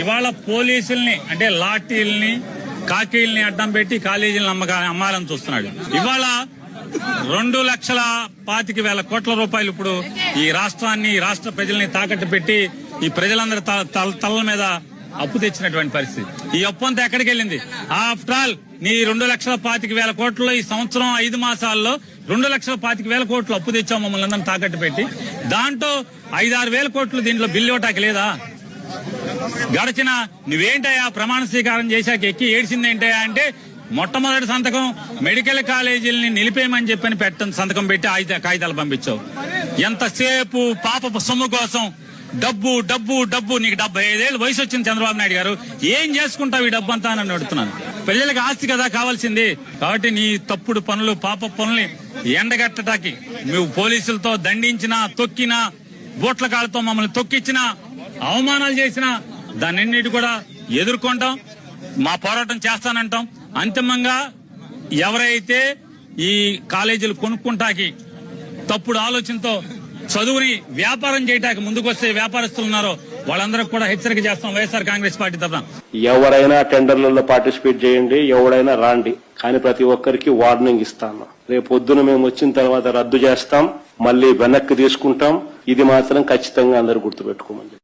ఇవాళ పోలీసుల్ని అంటే లాఠీల్ని కాకీల్ని అడ్డం పెట్టి కాలేజీలను అమ్మగా అమ్మాలని చూస్తున్నాడు. ఇవాళ రెండు లక్షల పాతిక వేల కోట్ల రూపాయలు ఇప్పుడు ఈ రాష్ట్రాన్ని రాష్ట్ర ప్రజల్ని తాకట్టు పెట్టి ఈ ప్రజలందరి తల తలల మీద అప్పు తెచ్చినటువంటి పరిస్థితి. ఈ అప్పు అంతా ఎక్కడికి వెళ్ళింది? ఆఫ్టర్ ఆల్ నీ రెండు లక్షల పాతిక వేల కోట్లలో ఈ సంవత్సరం ఐదు మాసాల్లో రెండు లక్షల పాతిక వేల కోట్లు అప్పు తెచ్చాం మమ్మల్ని అందరం తాకట్టు పెట్టి. దాంట్లో ఐదారు వేల కోట్లు దీంట్లో బిల్లు ఇవ్వటానికి లేదా? గడిచిన నువ్వేంటయా ప్రమాణ స్వీకారం చేశాక ఎక్కి ఏడ్చిందేంటయ్యా అంటే మొట్టమొదటి సంతకం మెడికల్ కాలేజీలని నిలిపేయమని చెప్పని పెట్టని సంతకం పెట్టి కాగితాలు పంపించావు. ఎంతసేపు పాప సొమ్ము కోసం డబ్బు డబ్బు డబ్బు నీకు డెబ్బై ఐదేళ్ళు వయసు వచ్చింది చంద్రబాబు నాయుడు గారు. ఏం చేసుకుంటావు ఈ డబ్బు అంతా అని అడుగుతున్నాను. పిల్లలకి ఆస్తి కదా కావాల్సింది. కాబట్టి నీ తప్పుడు పనులు పాప పనుల్ని ఎండగట్టడానికి నువ్వు పోలీసులతో దండించినా తొక్కినా బోట్ల కాళ్ళతో మమ్మల్ని తొక్కించినా అవమానాలు చేసినా దాన్నింటిని కూడా ఎదుర్కొంటాం మా పోరాటం చేస్తానంటాం. అంతిమంగా ఎవరైతే ఈ కాలేజీలు కొనుక్కుంటాకి తప్పుడు ఆలోచనతో చదువుని వ్యాపారం చేయటానికి ముందుకొస్తే వ్యాపారస్తులు ఉన్నారో వాళ్ళందరూ కూడా హెచ్చరిక చేస్తాం వైఎస్ఆర్ కాంగ్రెస్ పార్టీ తరఫున. ఎవరైనా టెండర్లలో పార్టిసిపేట్ చేయండి ఎవడైనా రాండి. కానీ ప్రతి ఒక్కరికి వార్నింగ్ ఇస్తాను. రేపు పొద్దున మేము వచ్చిన తర్వాత రద్దు చేస్తాం మళ్ళీ వెనక్కి తీసుకుంటాం. ఇది మాత్రం ఖచ్చితంగా అందరూ గుర్తుపెట్టుకోమని